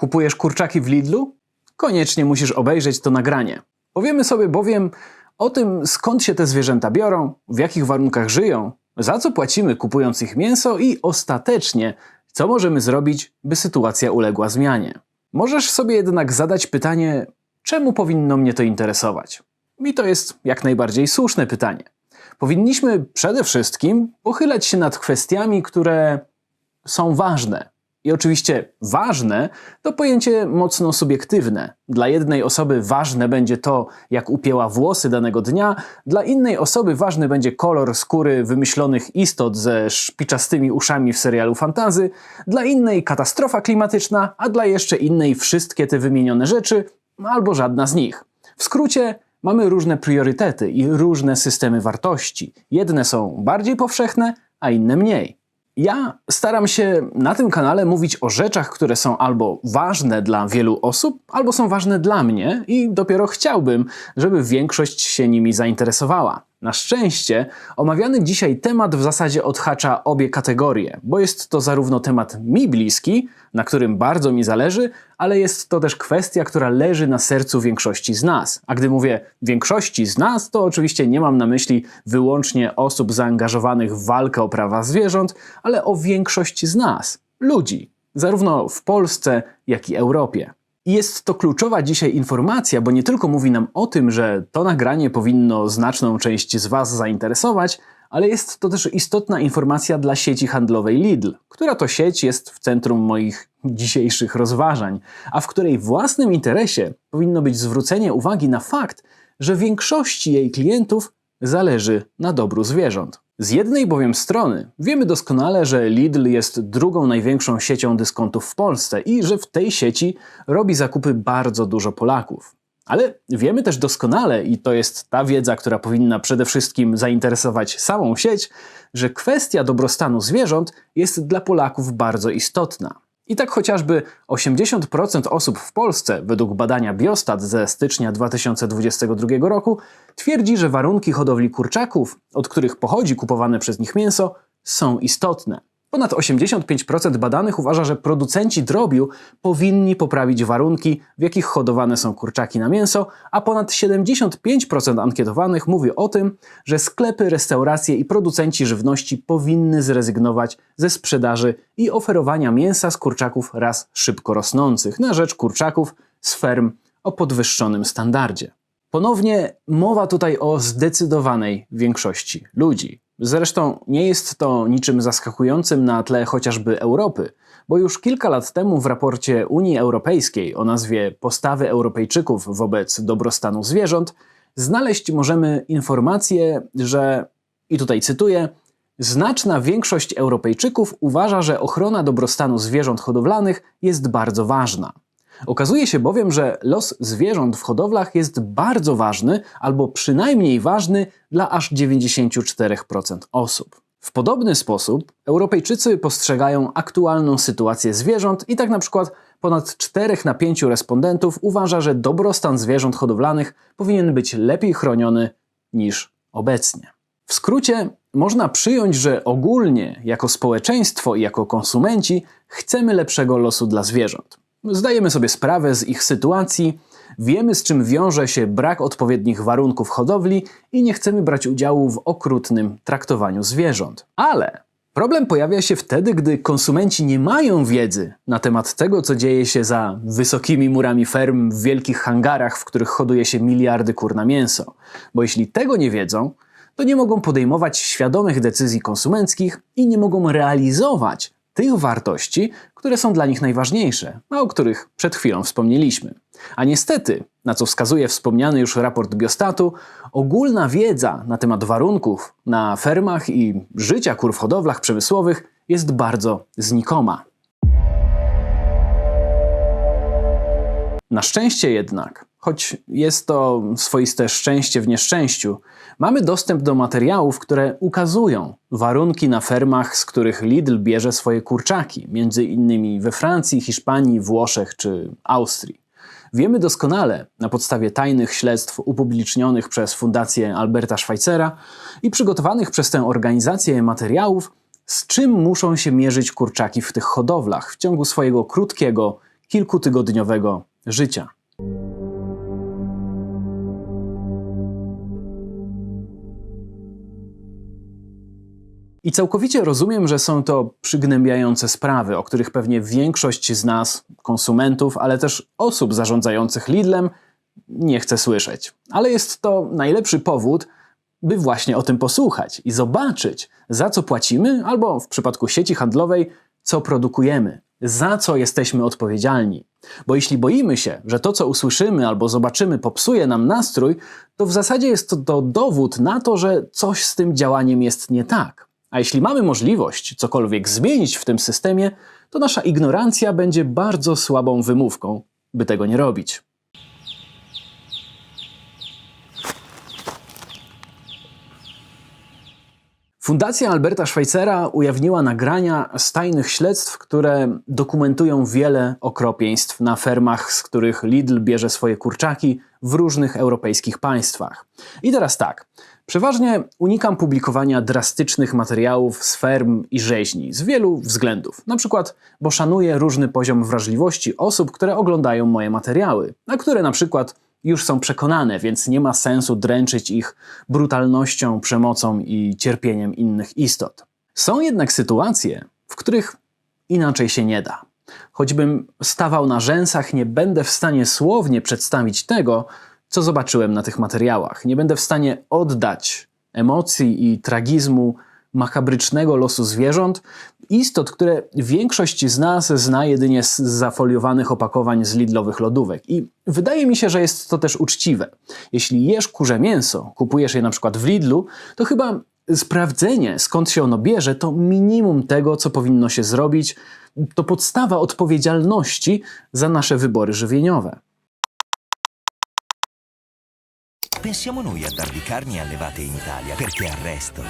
Kupujesz kurczaki w Lidlu? Koniecznie musisz obejrzeć to nagranie. Powiemy sobie bowiem o tym, skąd się te zwierzęta biorą, w jakich warunkach żyją, za co płacimy kupując ich mięso i ostatecznie, co możemy zrobić, by sytuacja uległa zmianie. Możesz sobie jednak zadać pytanie, czemu powinno mnie to interesować? I to jest jak najbardziej słuszne pytanie. Powinniśmy przede wszystkim pochylać się nad kwestiami, które są ważne. I oczywiście ważne to pojęcie mocno subiektywne. Dla jednej osoby ważne będzie to, jak upięła włosy danego dnia, dla innej osoby ważny będzie kolor skóry wymyślonych istot ze szpiczastymi uszami w serialu fantazy, dla innej katastrofa klimatyczna, a dla jeszcze innej wszystkie te wymienione rzeczy, albo żadna z nich. W skrócie, mamy różne priorytety i różne systemy wartości. Jedne są bardziej powszechne, a inne mniej. Ja staram się na tym kanale mówić o rzeczach, które są albo ważne dla wielu osób, albo są ważne dla mnie i dopiero chciałbym, żeby większość się nimi zainteresowała. Na szczęście omawiany dzisiaj temat w zasadzie odhacza obie kategorie, bo jest to zarówno temat mi bliski, na którym bardzo mi zależy, ale jest to też kwestia, która leży na sercu większości z nas. A gdy mówię większości z nas, to oczywiście nie mam na myśli wyłącznie osób zaangażowanych w walkę o prawa zwierząt, ale o większość z nas, ludzi, zarówno w Polsce, jak i Europie. I jest to kluczowa dzisiaj informacja, bo nie tylko mówi nam o tym, że to nagranie powinno znaczną część z Was zainteresować, ale jest to też istotna informacja dla sieci handlowej Lidl, która to sieć jest w centrum moich dzisiejszych rozważań, a w której własnym interesie powinno być zwrócenie uwagi na fakt, że większości jej klientów zależy na dobru zwierząt. Z jednej bowiem strony wiemy doskonale, że Lidl jest drugą największą siecią dyskontów w Polsce i że w tej sieci robi zakupy bardzo dużo Polaków. Ale wiemy też doskonale, i to jest ta wiedza, która powinna przede wszystkim zainteresować samą sieć, że kwestia dobrostanu zwierząt jest dla Polaków bardzo istotna. I tak chociażby 80% osób w Polsce, według badania Biostat ze stycznia 2022 roku, twierdzi, że warunki hodowli kurczaków, od których pochodzi kupowane przez nich mięso, są istotne. Ponad 85% badanych uważa, że producenci drobiu powinni poprawić warunki, w jakich hodowane są kurczaki na mięso, a ponad 75% ankietowanych mówi o tym, że sklepy, restauracje i producenci żywności powinny zrezygnować ze sprzedaży i oferowania mięsa z kurczaków raz szybko rosnących na rzecz kurczaków z ferm o podwyższonym standardzie. Ponownie mowa tutaj o zdecydowanej większości ludzi. Zresztą nie jest to niczym zaskakującym na tle chociażby Europy, bo już kilka lat temu w raporcie Unii Europejskiej o nazwie Postawy Europejczyków wobec dobrostanu zwierząt znaleźć możemy informację, że, i tutaj cytuję, Znaczna większość Europejczyków uważa, że ochrona dobrostanu zwierząt hodowlanych jest bardzo ważna. Okazuje się bowiem, że los zwierząt w hodowlach jest bardzo ważny, albo przynajmniej ważny dla aż 94% osób. W podobny sposób Europejczycy postrzegają aktualną sytuację zwierząt i tak na przykład ponad 4 na 5 respondentów uważa, że dobrostan zwierząt hodowlanych powinien być lepiej chroniony niż obecnie. W skrócie, można przyjąć, że ogólnie, jako społeczeństwo i jako konsumenci, chcemy lepszego losu dla zwierząt. Zdajemy sobie sprawę z ich sytuacji, wiemy z czym wiąże się brak odpowiednich warunków hodowli i nie chcemy brać udziału w okrutnym traktowaniu zwierząt. Ale problem pojawia się wtedy, gdy konsumenci nie mają wiedzy na temat tego, co dzieje się za wysokimi murami ferm w wielkich hangarach, w których hoduje się miliardy kur na mięso. Bo jeśli tego nie wiedzą, to nie mogą podejmować świadomych decyzji konsumenckich i nie mogą realizować tych wartości, które są dla nich najważniejsze, a o których przed chwilą wspomnieliśmy. A niestety, na co wskazuje wspomniany już raport Biostatu, ogólna wiedza na temat warunków na fermach i życia kur w hodowlach przemysłowych jest bardzo znikoma. Na szczęście jednak, choć jest to swoiste szczęście w nieszczęściu, mamy dostęp do materiałów, które ukazują warunki na fermach, z których Lidl bierze swoje kurczaki, między innymi we Francji, Hiszpanii, Włoszech czy Austrii. Wiemy doskonale, na podstawie tajnych śledztw upublicznionych przez Fundację Alberta Schweitzera i przygotowanych przez tę organizację materiałów, z czym muszą się mierzyć kurczaki w tych hodowlach w ciągu swojego krótkiego, kilkutygodniowego życia. I całkowicie rozumiem, że są to przygnębiające sprawy, o których pewnie większość z nas, konsumentów, ale też osób zarządzających Lidlem, nie chce słyszeć. Ale jest to najlepszy powód, by właśnie o tym posłuchać i zobaczyć, za co płacimy, albo w przypadku sieci handlowej, co produkujemy, za co jesteśmy odpowiedzialni. Bo jeśli boimy się, że to, co usłyszymy albo zobaczymy, popsuje nam nastrój, to w zasadzie jest to dowód na to, że coś z tym działaniem jest nie tak. A jeśli mamy możliwość cokolwiek zmienić w tym systemie, to nasza ignorancja będzie bardzo słabą wymówką, by tego nie robić. Fundacja Alberta Schweitzera ujawniła nagrania z tajnych śledztw, które dokumentują wiele okropieństw na fermach, z których Lidl bierze swoje kurczaki w różnych europejskich państwach. I teraz tak. Przeważnie unikam publikowania drastycznych materiałów z ferm i rzeźni z wielu względów. Na przykład, bo szanuję różny poziom wrażliwości osób, które oglądają moje materiały, na które na przykład już są przekonane, więc nie ma sensu dręczyć ich brutalnością, przemocą i cierpieniem innych istot. Są jednak sytuacje, w których inaczej się nie da. Choćbym stawał na rzęsach, nie będę w stanie słownie przedstawić tego, co zobaczyłem na tych materiałach. Nie będę w stanie oddać emocji i tragizmu makabrycznego losu zwierząt, istot, które większość z nas zna jedynie z zafoliowanych opakowań z Lidlowych lodówek. I wydaje mi się, że jest to też uczciwe. Jeśli jesz kurze mięso, kupujesz je na przykład w Lidlu, to chyba sprawdzenie, skąd się ono bierze, to minimum tego, co powinno się zrobić. To podstawa odpowiedzialności za nasze wybory żywieniowe. Pensiamo noi a darvi carni allevate in Italia, perché arresto.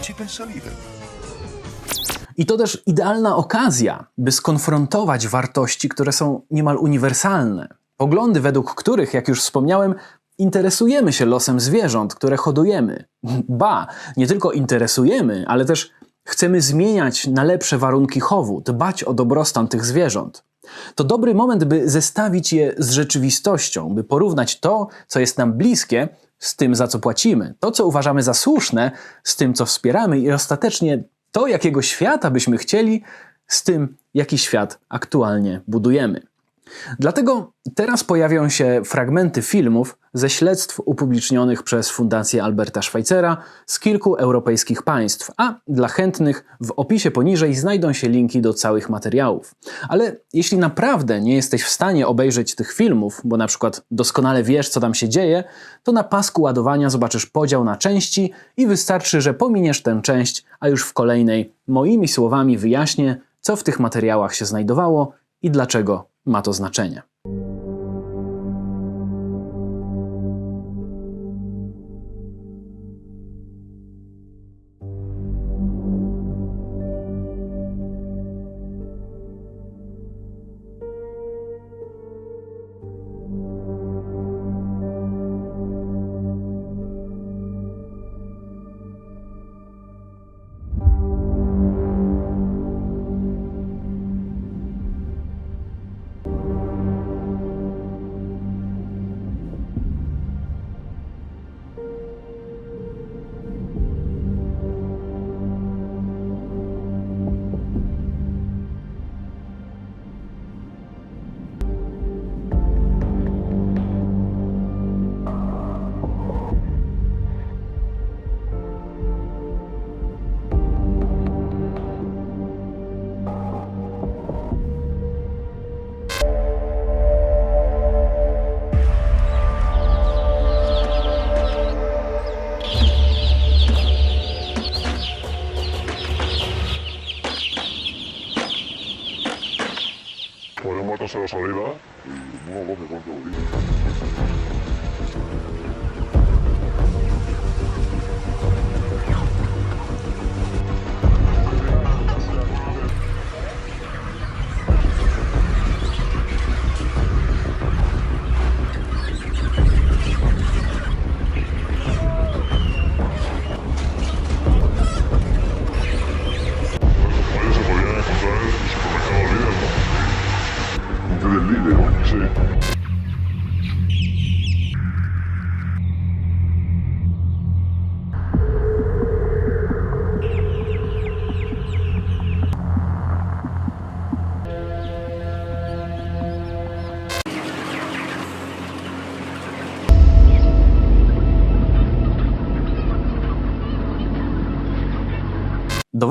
Ci pensa Lidl. I to też idealna okazja, by skonfrontować wartości, które są niemal uniwersalne. Poglądy, według których, jak już wspomniałem, interesujemy się losem zwierząt, które hodujemy. Ba, nie tylko interesujemy, ale też chcemy zmieniać na lepsze warunki chowu, dbać o dobrostan tych zwierząt. To dobry moment, by zestawić je z rzeczywistością, by porównać to, co jest nam bliskie, z tym, za co płacimy, to, co uważamy za słuszne, z tym, co wspieramy i ostatecznie to, jakiego świata byśmy chcieli, z tym, jaki świat aktualnie budujemy. Dlatego teraz pojawią się fragmenty filmów ze śledztw upublicznionych przez Fundację Alberta Schweitzera z kilku europejskich państw, a dla chętnych w opisie poniżej znajdą się linki do całych materiałów. Ale jeśli naprawdę nie jesteś w stanie obejrzeć tych filmów, bo na przykład doskonale wiesz, co tam się dzieje, to na pasku ładowania zobaczysz podział na części i wystarczy, że pominiesz tę część, a już w kolejnej moimi słowami wyjaśnię, co w tych materiałach się znajdowało i dlaczego ma to znaczenie. a la salida y no lo me cuando lo digo. liberté.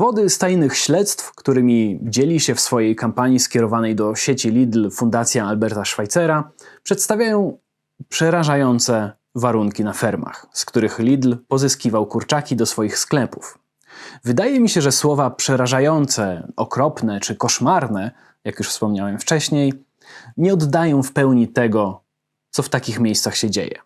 Dowody z tajnych śledztw, którymi dzieli się w swojej kampanii skierowanej do sieci Lidl Fundacja Alberta Schweitzera, przedstawiają przerażające warunki na fermach, z których Lidl pozyskiwał kurczaki do swoich sklepów. Wydaje mi się, że słowa przerażające, okropne czy koszmarne, jak już wspomniałem wcześniej, nie oddają w pełni tego, co w takich miejscach się dzieje.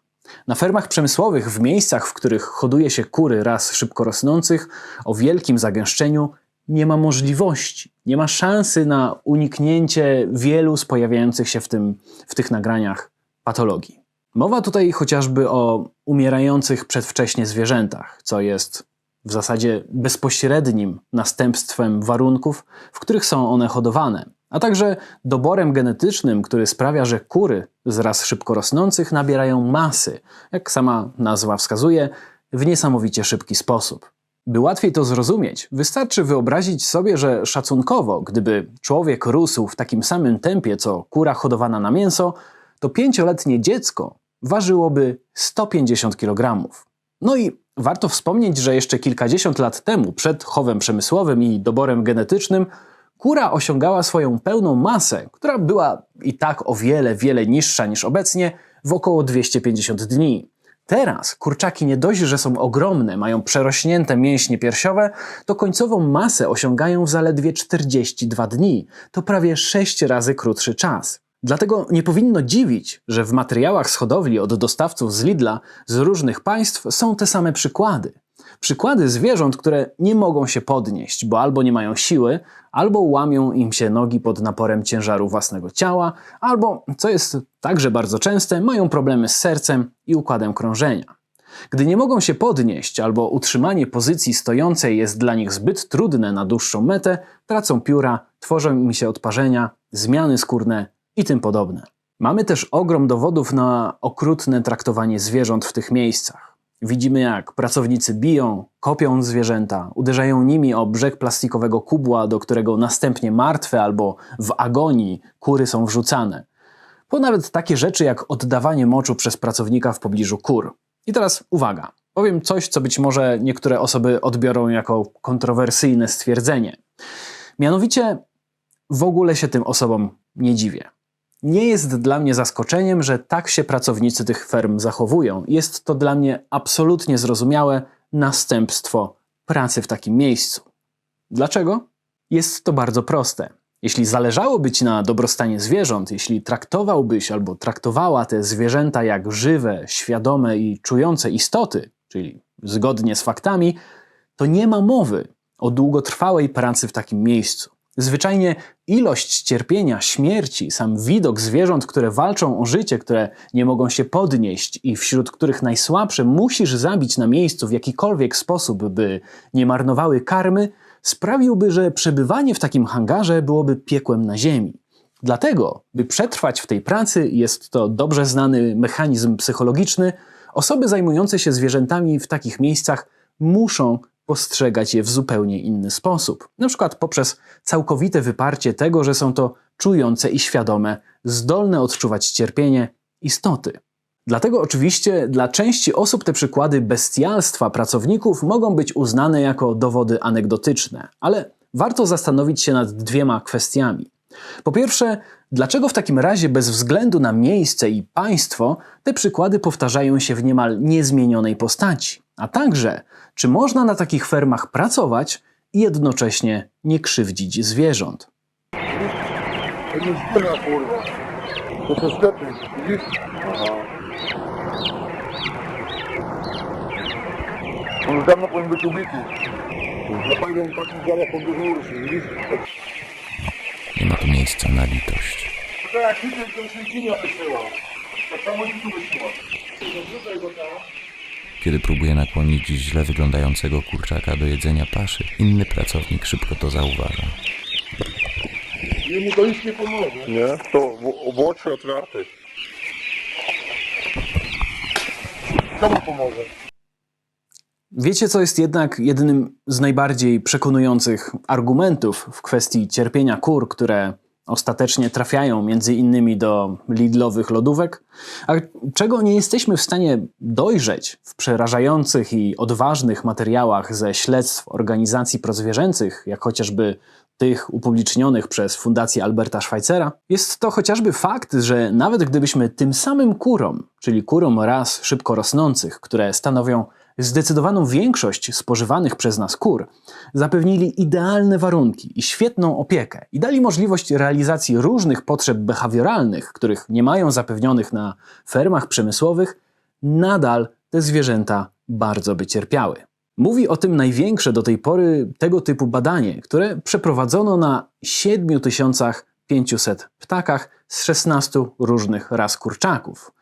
Na fermach przemysłowych, w miejscach, w których hoduje się kury ras szybko rosnących, o wielkim zagęszczeniu, nie ma możliwości, nie ma szansy na uniknięcie wielu z pojawiających się w, tym, w tych nagraniach patologii. Mowa tutaj chociażby o umierających przedwcześnie zwierzętach, co jest w zasadzie bezpośrednim następstwem warunków, w których są one hodowane, a także doborem genetycznym, który sprawia, że kury z ras szybko rosnących nabierają masy, jak sama nazwa wskazuje, w niesamowicie szybki sposób. By łatwiej to zrozumieć, wystarczy wyobrazić sobie, że szacunkowo, gdyby człowiek rósł w takim samym tempie co kura hodowana na mięso, to pięcioletnie dziecko ważyłoby 150 kg. No i warto wspomnieć, że jeszcze kilkadziesiąt lat temu, przed chowem przemysłowym i doborem genetycznym, kura osiągała swoją pełną masę, która była i tak o wiele, wiele niższa niż obecnie, w około 250 dni. Teraz kurczaki nie dość, że są ogromne, mają przerośnięte mięśnie piersiowe, to końcową masę osiągają w zaledwie 42 dni. To prawie 6 razy krótszy czas. Dlatego nie powinno dziwić, że w materiałach z hodowli od dostawców z Lidla z różnych państw są te same przykłady. Przykłady zwierząt, które nie mogą się podnieść, bo albo nie mają siły, albo łamią im się nogi pod naporem ciężaru własnego ciała, albo, co jest także bardzo częste, mają problemy z sercem i układem krążenia. Gdy nie mogą się podnieść, albo utrzymanie pozycji stojącej jest dla nich zbyt trudne na dłuższą metę, tracą pióra, tworzą im się odparzenia, zmiany skórne i tym podobne. Mamy też ogrom dowodów na okrutne traktowanie zwierząt w tych miejscach. Widzimy, jak pracownicy biją, kopią zwierzęta, uderzają nimi o brzeg plastikowego kubła, do którego następnie martwe albo w agonii kury są wrzucane. Po nawet takie rzeczy jak oddawanie moczu przez pracownika w pobliżu kur. I teraz uwaga, powiem coś, co być może niektóre osoby odbiorą jako kontrowersyjne stwierdzenie. Mianowicie w ogóle się tym osobom nie dziwię. Nie jest dla mnie zaskoczeniem, że tak się pracownicy tych ferm zachowują. Jest to dla mnie absolutnie zrozumiałe następstwo pracy w takim miejscu. Dlaczego? Jest to bardzo proste. Jeśli zależałoby ci na dobrostanie zwierząt, jeśli traktowałbyś albo traktowała te zwierzęta jak żywe, świadome i czujące istoty, czyli zgodnie z faktami, to nie ma mowy o długotrwałej pracy w takim miejscu. Zwyczajnie ilość cierpienia, śmierci, sam widok zwierząt, które walczą o życie, które nie mogą się podnieść i wśród których najsłabsze musisz zabić na miejscu w jakikolwiek sposób, by nie marnowały karmy, sprawiłby, że przebywanie w takim hangarze byłoby piekłem na ziemi. Dlatego, by przetrwać w tej pracy, jest to dobrze znany mechanizm psychologiczny, osoby zajmujące się zwierzętami w takich miejscach muszą postrzegać je w zupełnie inny sposób. Na przykład poprzez całkowite wyparcie tego, że są to czujące i świadome, zdolne odczuwać cierpienie istoty. Dlatego oczywiście dla części osób te przykłady bestialstwa pracowników mogą być uznane jako dowody anegdotyczne, ale warto zastanowić się nad dwiema kwestiami. Po pierwsze, dlaczego w takim razie bez względu na miejsce i państwo te przykłady powtarzają się w niemal niezmienionej postaci? A także, czy można na takich fermach pracować i jednocześnie nie krzywdzić zwierząt? To jest zbiera, kurwa. To są sklepy, widzisz? On już dawno powinien być ubity. Zapalił taki zaraz po górze, widzisz? Nie ma tu miejsca na litość. To jak widzę, to święcinia wysyła. Tak samo i tu wysyła. Tutaj go tam. Kiedy próbuje nakłonić źle wyglądającego kurczaka do jedzenia paszy, inny pracownik szybko to zauważa. Jemu to nic nie pomoże. Nie? To w, w oczy otwarte. Co mu pomoże? Wiecie, co jest jednak jednym z najbardziej przekonujących argumentów w kwestii cierpienia kur, które ostatecznie trafiają między innymi do Lidlowych lodówek? A czego nie jesteśmy w stanie dojrzeć w przerażających i odważnych materiałach ze śledztw organizacji prozwierzęcych, jak chociażby tych upublicznionych przez Fundację Alberta Schweitzera, jest to chociażby fakt, że nawet gdybyśmy tym samym kurom, czyli kurom ras szybko rosnących, które stanowią zdecydowaną większość spożywanych przez nas kur, zapewnili idealne warunki i świetną opiekę i dali możliwość realizacji różnych potrzeb behawioralnych, których nie mają zapewnionych na fermach przemysłowych, nadal te zwierzęta bardzo by cierpiały. Mówi o tym największe do tej pory tego typu badanie, które przeprowadzono na 7500 ptakach z 16 różnych ras kurczaków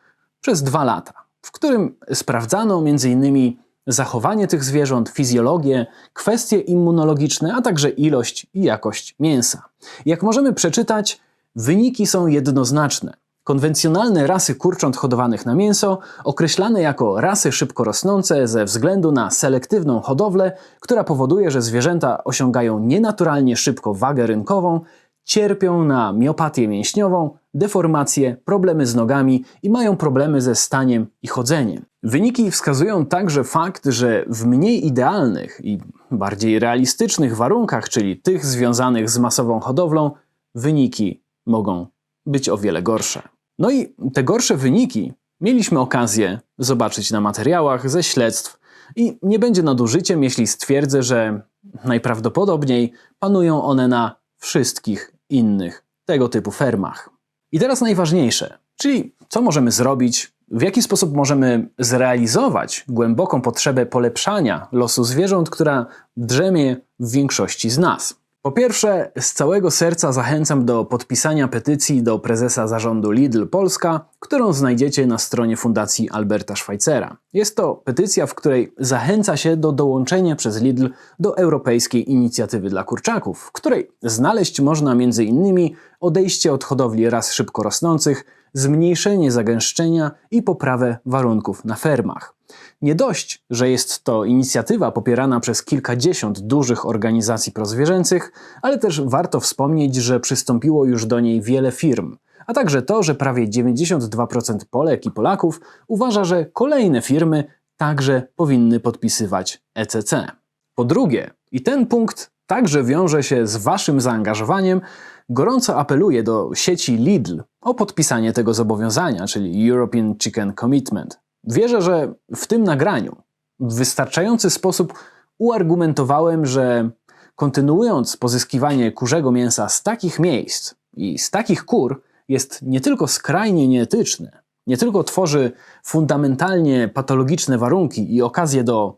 przez dwa lata, w którym sprawdzano m.in. zachowanie tych zwierząt, fizjologię, kwestie immunologiczne, a także ilość i jakość mięsa. Jak możemy przeczytać, wyniki są jednoznaczne. Konwencjonalne rasy kurcząt hodowanych na mięso, określane jako rasy szybko rosnące ze względu na selektywną hodowlę, która powoduje, że zwierzęta osiągają nienaturalnie szybko wagę rynkową, cierpią na miopatię mięśniową, deformacje, problemy z nogami i mają problemy ze staniem i chodzeniem. Wyniki wskazują także fakt, że w mniej idealnych i bardziej realistycznych warunkach, czyli tych związanych z masową hodowlą, wyniki mogą być o wiele gorsze. No i te gorsze wyniki mieliśmy okazję zobaczyć na materiałach ze śledztw i nie będzie nadużyciem, jeśli stwierdzę, że najprawdopodobniej panują one na wszystkich innych tego typu fermach. I teraz najważniejsze, czyli co możemy zrobić, w jaki sposób możemy zrealizować głęboką potrzebę polepszania losu zwierząt, która drzemie w większości z nas. Po pierwsze, z całego serca zachęcam do podpisania petycji do prezesa zarządu Lidl Polska, którą znajdziecie na stronie Fundacji Alberta Schweitzera. Jest to petycja, w której zachęca się do dołączenia przez Lidl do Europejskiej Inicjatywy dla Kurczaków, w której znaleźć można m.in. odejście od hodowli ras szybko rosnących, zmniejszenie zagęszczenia i poprawę warunków na fermach. Nie dość, że jest to inicjatywa popierana przez kilkadziesiąt dużych organizacji prozwierzęcych, ale też warto wspomnieć, że przystąpiło już do niej wiele firm, a także to, że prawie 92% Polek i Polaków uważa, że kolejne firmy także powinny podpisywać ECC. Po drugie, i ten punkt także wiąże się z Waszym zaangażowaniem, gorąco apeluję do sieci Lidl o podpisanie tego zobowiązania, czyli European Chicken Commitment. Wierzę, że w tym nagraniu w wystarczający sposób uargumentowałem, że kontynuując pozyskiwanie kurzego mięsa z takich miejsc i z takich kur jest nie tylko skrajnie nieetyczne, nie tylko tworzy fundamentalnie patologiczne warunki i okazję do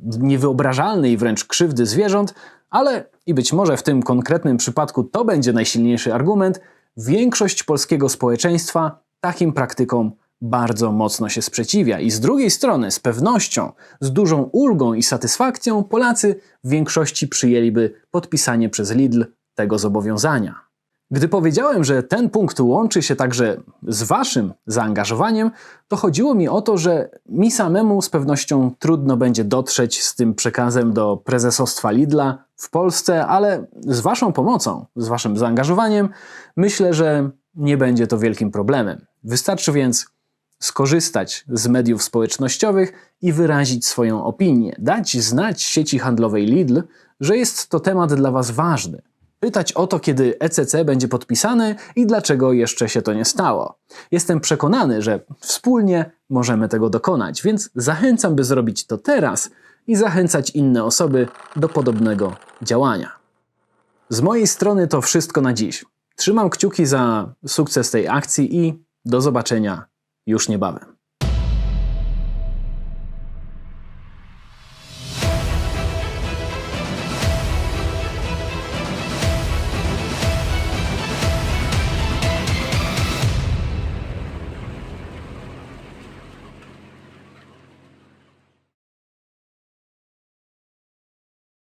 niewyobrażalnej wręcz krzywdy zwierząt, ale i być może w tym konkretnym przypadku to będzie najsilniejszy argument, większość polskiego społeczeństwa takim praktykom bardzo mocno się sprzeciwia. I z drugiej strony, z pewnością, z dużą ulgą i satysfakcją, Polacy w większości przyjęliby podpisanie przez Lidl tego zobowiązania. Gdy powiedziałem, że ten punkt łączy się także z Waszym zaangażowaniem, to chodziło mi o to, że mi samemu z pewnością trudno będzie dotrzeć z tym przekazem do prezesostwa Lidla w Polsce, ale z Waszą pomocą, z Waszym zaangażowaniem, myślę, że nie będzie to wielkim problemem. Wystarczy więc skorzystać z mediów społecznościowych i wyrazić swoją opinię, dać znać sieci handlowej Lidl, że jest to temat dla Was ważny. Pytać o to, kiedy ECC będzie podpisane i dlaczego jeszcze się to nie stało. Jestem przekonany, że wspólnie możemy tego dokonać, więc zachęcam, by zrobić to teraz i zachęcać inne osoby do podobnego działania. Z mojej strony to wszystko na dziś. Trzymam kciuki za sukces tej akcji i do zobaczenia już niebawem.